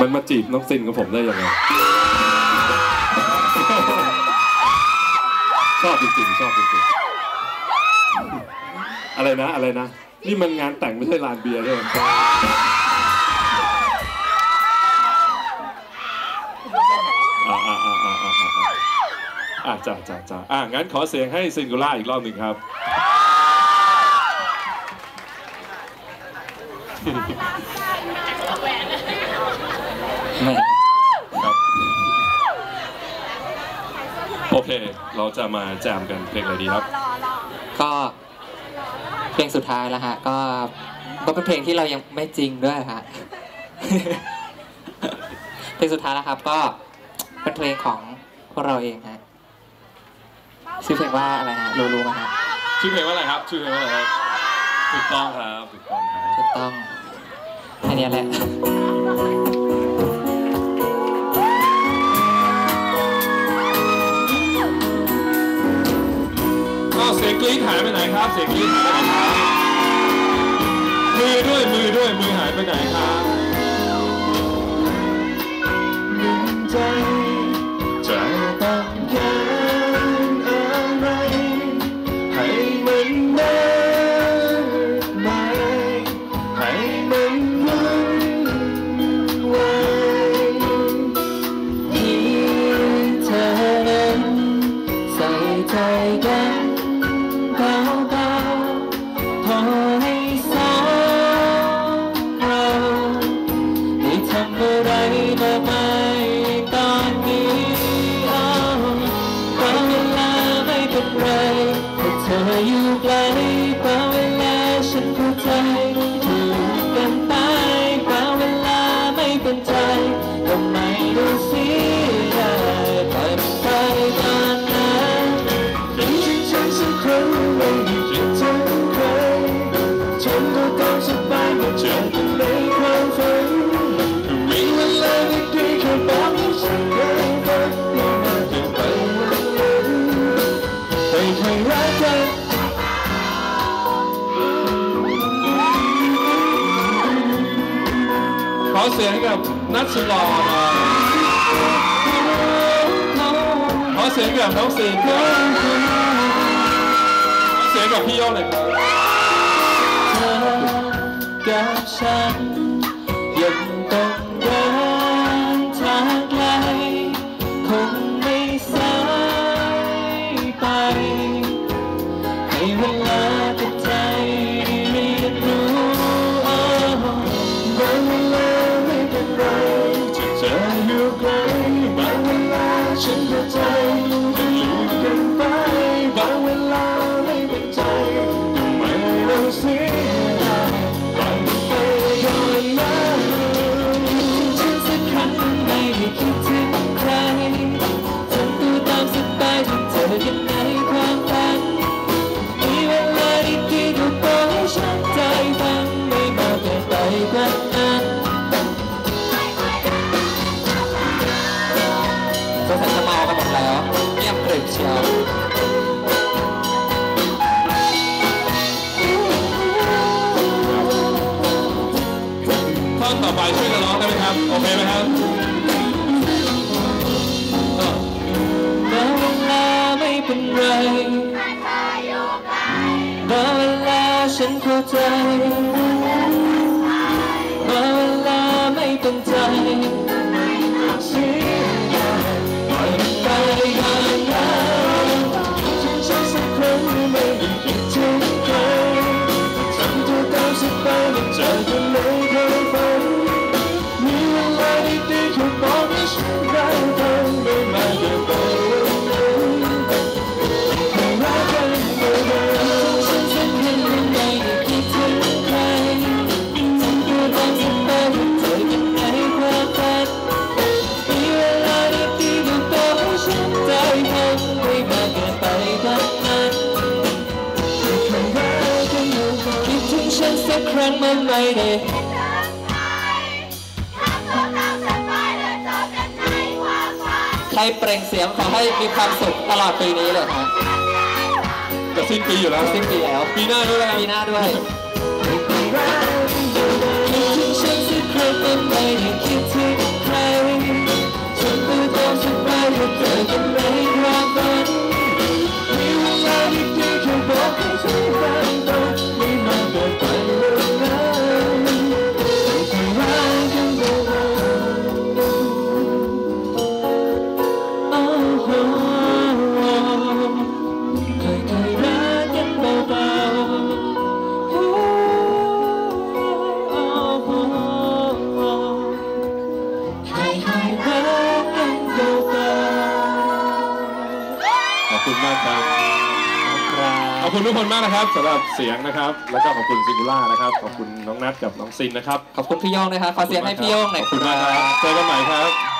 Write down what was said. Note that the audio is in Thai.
มันมาจีบน้องซินกับผมได้ยังไง ชอบจริงๆชอบจริงๆอะไรนะอะไรนะ นี่มันงานแต่งไม่ใช่ลานเบียร์ใช่ไหมอ่าอ่าอ่าอ่าอ่าอ่าอ่าจ้าจ้าจ้าอ่างั้นขอเสียงให้ซิงคูล่าอีกรอบหนึ่งครับ ไม่ครับ โอเค เราจะมาแจมกันเพลงอะไรดีครับ ก็เพลงสุดท้ายแล้วฮะ ก็ก็เป็นเพลงที่เรายังไม่จริงด้วยฮะ เพลงสุดท้ายแล้วครับ ก็เป็นเพลงของพวกเราเองฮะชื่อเพลงว่าอะไรฮะรู้รู้ไหมฮะชื่อเพลงว่าอะไรครับ ชื่อเพลงว่าอะไรครับถูกต้องครับถูกต้องครับถูกต้องแค่เนี้ยแหละ เสียงกรี๊ดหายไปไหนครับ เสียงกรี๊ดหายไปไหนครับมือด้วยมือด้วยมือหายไปไหนครับ ใจก็ไม่รู้เสียดายปล่อยมันไปตอนนั้นเป็นฉันสักครั้งไม่ได้คิดถึงใครฉันก็ต้องสบายเมื่อเจอกันในความฝันมีเวลาดีๆแค่บอกให้ฉันได้ฟังไม่นานเกินไปวันนั้นให้ใครรักกัน เสียงกับนัทสุลอหน่อยขอเสียงกับน้องสีนขอเสียงกับพี่โยงหน่อยครับ ต่อไปช่วยกันร้องได้ไหมครับ โอเคไหมครับเออบางเวลาไม่เป็นไรเวลาฉันเข้าใจบางเวลาไม่เป็นใจปล่อยมันไปก่อนนะฉันใช้สักครั้งไม่ได้คิดถึงใครทำตัวตามสบายไม่เจอกันใน นสักครั้งมันไม่ได้ใครเปล่งเสียงขอให้มีความสุขตลอดปีนี้เลยครับจะสิ้นปีอยู่แล้วสิ้นปีแล้ว ปีหน้าด้วยปีหน้าด้วย ขอบคุณทุกคนมากนะครับสำหรับเสียงนะครับ แล้วก็ขอบคุณซิงคูล่านะครับ ขอบคุณน้องนัทกับน้องซินนะครับ ขอบคุณพี่โย่งนะครับขอเสียงให้พี่โย่งหน่อยขอบคุณมากครับเจอกันใหม่ครับ